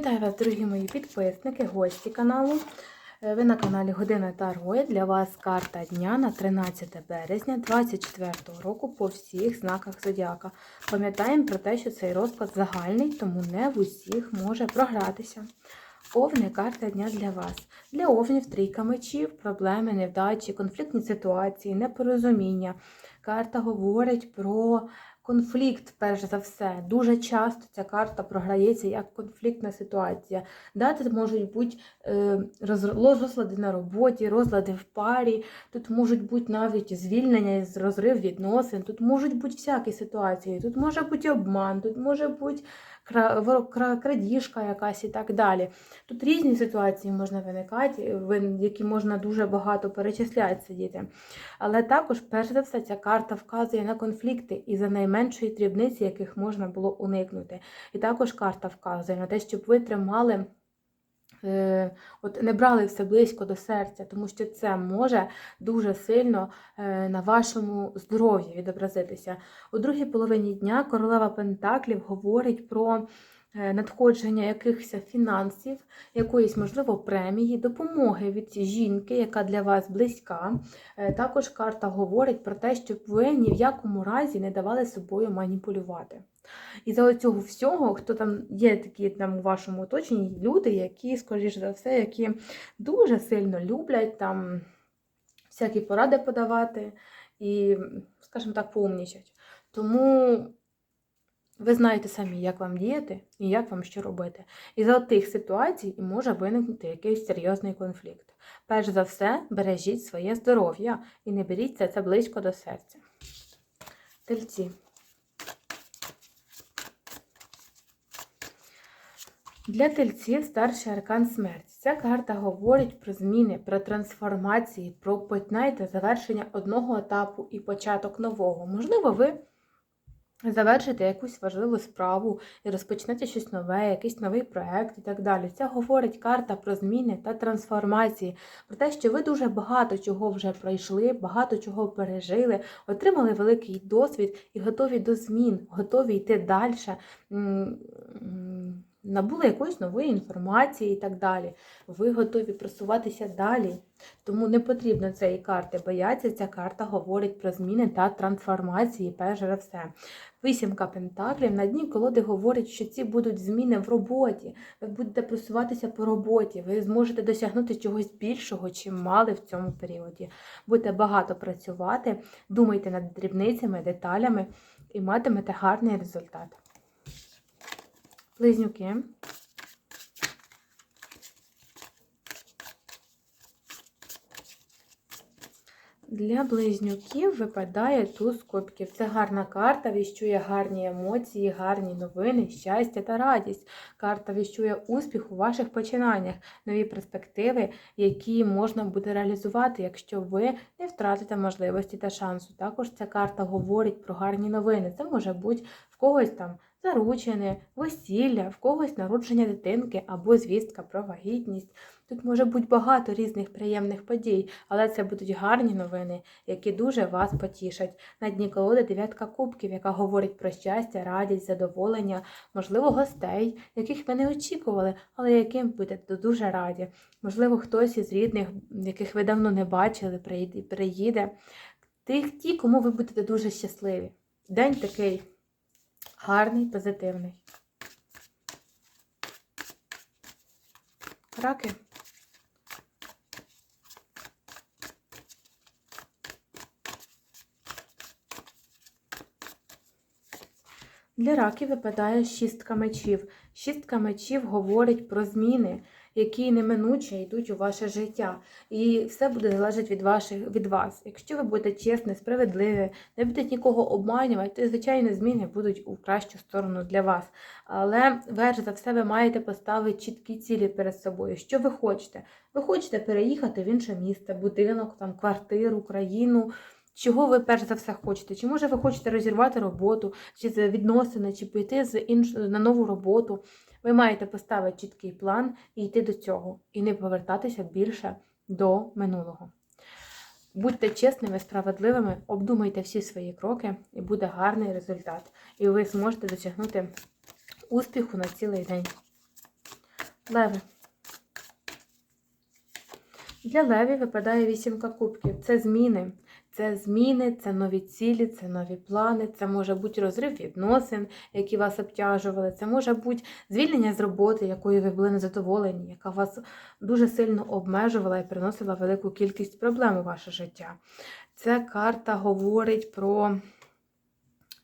Вітаю вас, дорогі мої підписники, гості каналу. Е, Ви на каналі Година Таро. Для вас карта дня на 13 березня 2024 року по всіх знаках зодіака. Пам'ятаємо про те, що цей розклад загальний, тому не в усіх може програтися. Овни карта дня для вас. Для овнів трійка мечів, проблеми, невдачі, конфліктні ситуації, непорозуміння. Карта говорить про конфлікт, перш за все. Дуже часто ця карта програється як конфліктна ситуація. Дати можуть бути е, роз- розлади на роботі, розлади в парі. Тут можуть бути навіть звільнення, розрив відносин. Тут можуть бути всякі ситуації. Тут може бути обман, тут може бути крадіжка якась і так далі. Тут різні ситуації можна виникати, які можна дуже багато перечисляти сидіти. Але також, перш за все, ця карта вказує на конфлікти і за найменшої дрібниці, яких можна було уникнути. І також карта вказує на те, щоб ви тримали. е, От не брали все близько до серця, тому що це може дуже сильно е, на вашому здоров'ї відобразитися. У другій половині дня королева Пентаклів говорить про надходження якихось фінансів, якоїсь, можливо, премії, допомоги від жінки, яка для вас близька. Е, Також карта говорить про те, щоб ви ні в якому разі не давали собою маніпулювати. І за цього всього, хто там є такі там у вашому оточенні люди, які, скоріш за все, які дуже сильно люблять там всякі поради подавати і, скажімо так, поумнічать. Тому ви знаєте самі, як вам діяти і як вам що робити. І за тих ситуацій і може виникнути якийсь серйозний конфлікт. Перш за все, бережіть своє здоров'я і не беріть це, це близько до серця. Тельці. Для тельців старший аркан смерть. Ця карта говорить про зміни, про трансформації, про знаєте, завершення одного етапу і початок нового. Можливо, ви завершите якусь важливу справу і розпочнете щось нове, якийсь новий проект і так далі. Це говорить карта про зміни та трансформації, про те, що ви дуже багато чого вже пройшли, багато чого пережили, отримали великий досвід і готові до змін, готові йти далі. Набули якоїсь нової інформації і так далі. Ви готові просуватися далі. Тому не потрібно цієї карти боятися. Ця карта говорить про зміни та трансформації, перш за все. Вісімка пентаклів на дні колоди говорить, що ці будуть зміни в роботі. Ви будете просуватися по роботі, ви зможете досягнути чогось більшого, чим мали в цьому періоді. Будете багато працювати, думайте над дрібницями, деталями і матимете гарний результат. Близнюки. Для близнюків випадає туз кубків. Це гарна карта, віщує гарні емоції, гарні новини, щастя та радість. Карта віщує успіх у ваших починаннях, нові перспективи, які можна буде реалізувати, якщо ви не втратите можливості та шансу. Також ця карта говорить про гарні новини. Це може бути в когось там заручене, весілля, в когось народження дитинки або звістка про вагітність. Тут може бути багато різних приємних подій, але це будуть гарні новини, які дуже вас потішать. На дні колоди дев'ятка кубків, яка говорить про щастя, радість, задоволення, можливо, гостей, яких ви не очікували, але яким будете дуже раді. Можливо, хтось із рідних, яких ви давно не бачили, приїде-. Тих, ті, кому ви будете дуже щасливі. День такий гарний, позитивний. Раки. Для раків випадає шістка мечів. Шістка мечів говорить про зміни, які неминуче йдуть у ваше життя. І все буде залежати від ваших від вас. Якщо ви будете чесні, справедливі, не будете нікого обманювати, то звичайно зміни будуть у кращу сторону для вас. Але перш за все, ви маєте поставити чіткі цілі перед собою. Що ви хочете? Ви хочете переїхати в інше місце, будинок, там квартиру, країну. Чого ви перш за все хочете? Чи може ви хочете розірвати роботу, чи відносини, чи піти з інш... на нову роботу? Ви маєте поставити чіткий план і йти до цього, і не повертатися більше до минулого. Будьте чесними, справедливими, обдумайте всі свої кроки, і буде гарний результат. І ви зможете досягнути успіху на цілий день. Леви. Для леві випадає вісімка кубків. Це зміни. Це зміни, це нові цілі, це нові плани, це може бути розрив відносин, які вас обтяжували, це може бути звільнення з роботи, якою ви були незадоволені, яка вас дуже сильно обмежувала і приносила велику кількість проблем у ваше життя. Ця карта говорить про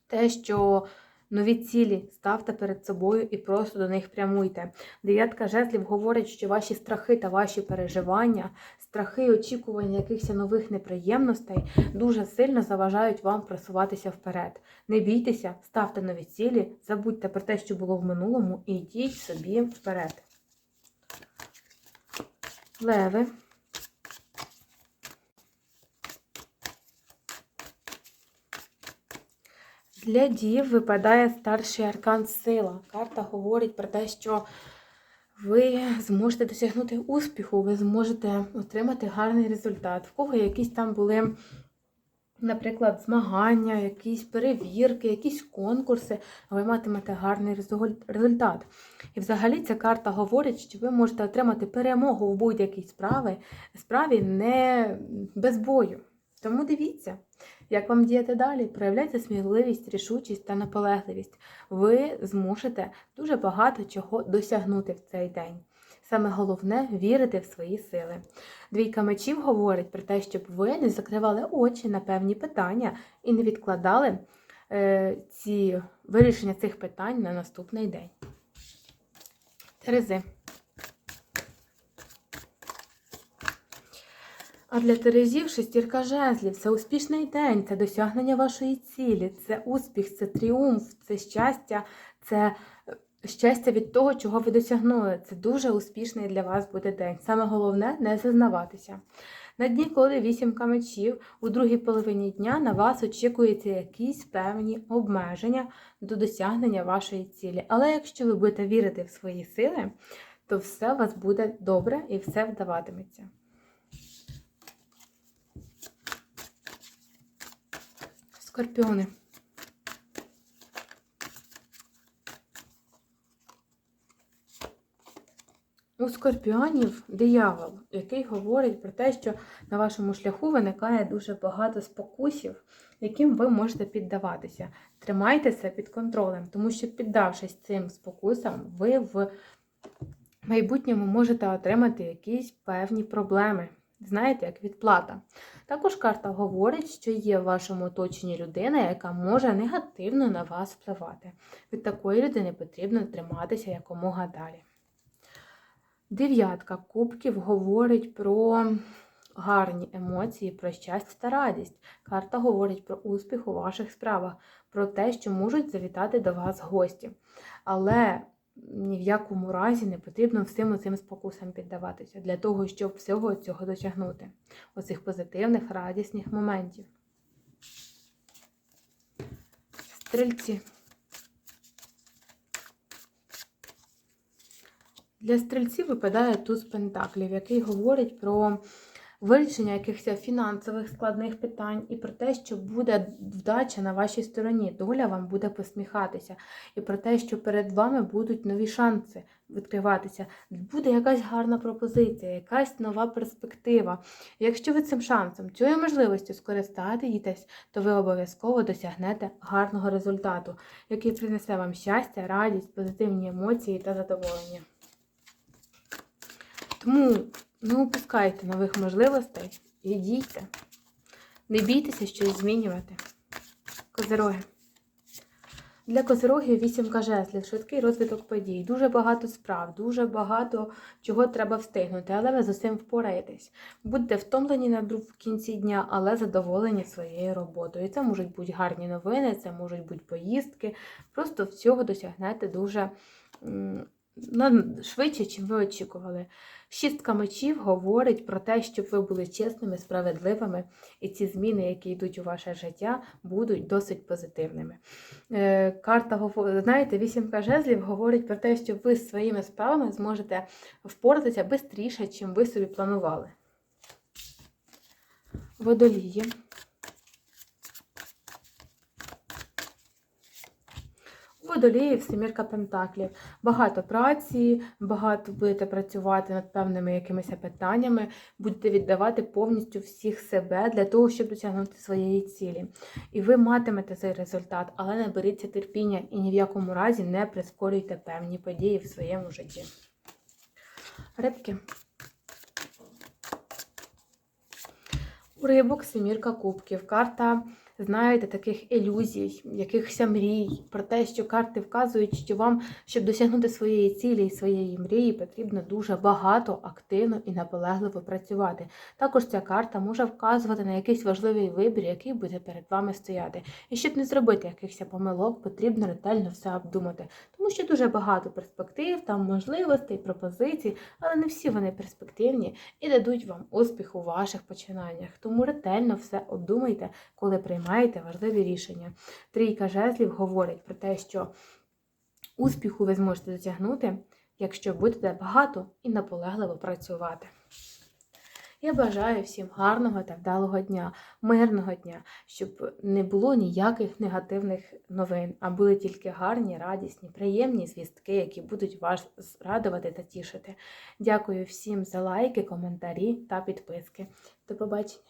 те, що нові цілі ставте перед собою і просто до них прямуйте. Дев'ятка жезлів говорить, що ваші страхи та ваші переживання, страхи і очікування якихось нових неприємностей дуже сильно заважають вам просуватися вперед. Не бійтеся, ставте нові цілі, забудьте про те, що було в минулому, і йдіть собі вперед. Леви. Для дів випадає старший аркан сила. Карта говорить про те, що ви зможете досягнути успіху, ви зможете отримати гарний результат. В кого якісь там були, наприклад, змагання, якісь перевірки, якісь конкурси, ви матимете гарний результ- результат. І взагалі ця карта говорить, що ви можете отримати перемогу в будь-якій справі, справі не без бою. Тому дивіться. Як вам діяти далі? Проявляйте сміливість, рішучість та наполегливість. Ви зможете дуже багато чого досягнути в цей день. Саме головне вірити в свої сили. Двійка мечів говорить про те, щоб ви не закривали очі на певні питання і не відкладали е, ці вирішення цих питань на наступний день. Терези. А для Терезів шестірка жезлів це успішний день, це досягнення вашої цілі, це успіх, це тріумф, це щастя, це е, щастя від того, чого ви досягнули. Це дуже успішний для вас буде день. Саме головне не зазнаватися. На дні коли вісімка мечів, у другій половині дня на вас очікуються якісь певні обмеження до досягнення вашої цілі. Але якщо ви будете вірити в свої сили, то все у вас буде добре і все вдаватиметься. Скорпіони. У скорпіонів диявол, який говорить про те, що на вашому шляху виникає дуже багато спокусів, яким ви можете піддаватися. Тримайтеся під контролем, тому що, піддавшись цим спокусам, ви в майбутньому можете отримати якісь певні проблеми. Знаєте, як відплата. Також карта говорить, що є в вашому оточенні людина, яка може негативно на вас впливати. Від такої людини потрібно триматися якомога далі. Дев'ятка кубків говорить про гарні емоції, про щастя та радість. Карта говорить про успіх у ваших справах, про те, що можуть завітати до вас гості. Але ні в якому разі не потрібно всім цим спокусам піддаватися для того, щоб всього цього досягнути. Оцих позитивних, радісних моментів. Стрільці. Для стрільців випадає туз пентаклів, який говорить про вирішення якихось фінансових складних питань і про те, що буде вдача на вашій стороні, доля вам буде посміхатися, і про те, що перед вами будуть нові шанси відкриватися, буде якась гарна пропозиція, якась нова перспектива. Якщо ви цим шансом, цією можливістю скористаєтесь, то ви обов'язково досягнете гарного результату, який принесе вам щастя, радість, позитивні емоції та задоволення. Тому не упускайте нових можливостей і дійте. Не бійтеся щось змінювати. Козироги. Для козирогів вісімка жезлів, швидкий розвиток подій, дуже багато справ, дуже багато чого треба встигнути, але ви з усім впораєтесь. Будьте втомлені на друг в кінці дня, але задоволені своєю роботою. Це можуть бути гарні новини, це можуть бути поїздки. Просто всього досягнете дуже швидше, чим ви очікували. Шістка мечів говорить про те, щоб ви були чесними, справедливими, і ці зміни, які йдуть у ваше життя, будуть досить позитивними. Е, Карта знаєте, вісімка жезлів говорить про те, що ви своїми справами зможете впоратися швидше, чим ви собі планували. Водолії. Водоліїв, семірка пентаклів. Багато праці, багато будете працювати над певними якимись питаннями, будете віддавати повністю всіх себе для того, щоб досягнути своєї цілі. І ви матимете цей результат, але не беріться терпіння і ні в якому разі не прискорюйте певні події в своєму житті. Рибки. У рибок семірка кубків. Карта, знаєте, таких ілюзій, якихось мрій, про те, що карти вказують, що вам, щоб досягнути своєї цілі і своєї мрії, потрібно дуже багато, активно і наполегливо працювати. Також ця карта може вказувати на якийсь важливий вибір, який буде перед вами стояти. І щоб не зробити якихось помилок, потрібно ретельно все обдумати, тому що дуже багато перспектив, там можливостей, пропозицій, але не всі вони перспективні і дадуть вам успіх у ваших починаннях. Тому ретельно все обдумайте, коли приймаєте важливі рішення. Трійка жезлів говорить про те, що успіху ви зможете досягнути, якщо будете багато і наполегливо працювати. Я бажаю всім гарного та вдалого дня, мирного дня, щоб не було ніяких негативних новин, а були тільки гарні, радісні, приємні звістки, які будуть вас радувати та тішити. Дякую всім за лайки, коментарі та підписки. До побачення!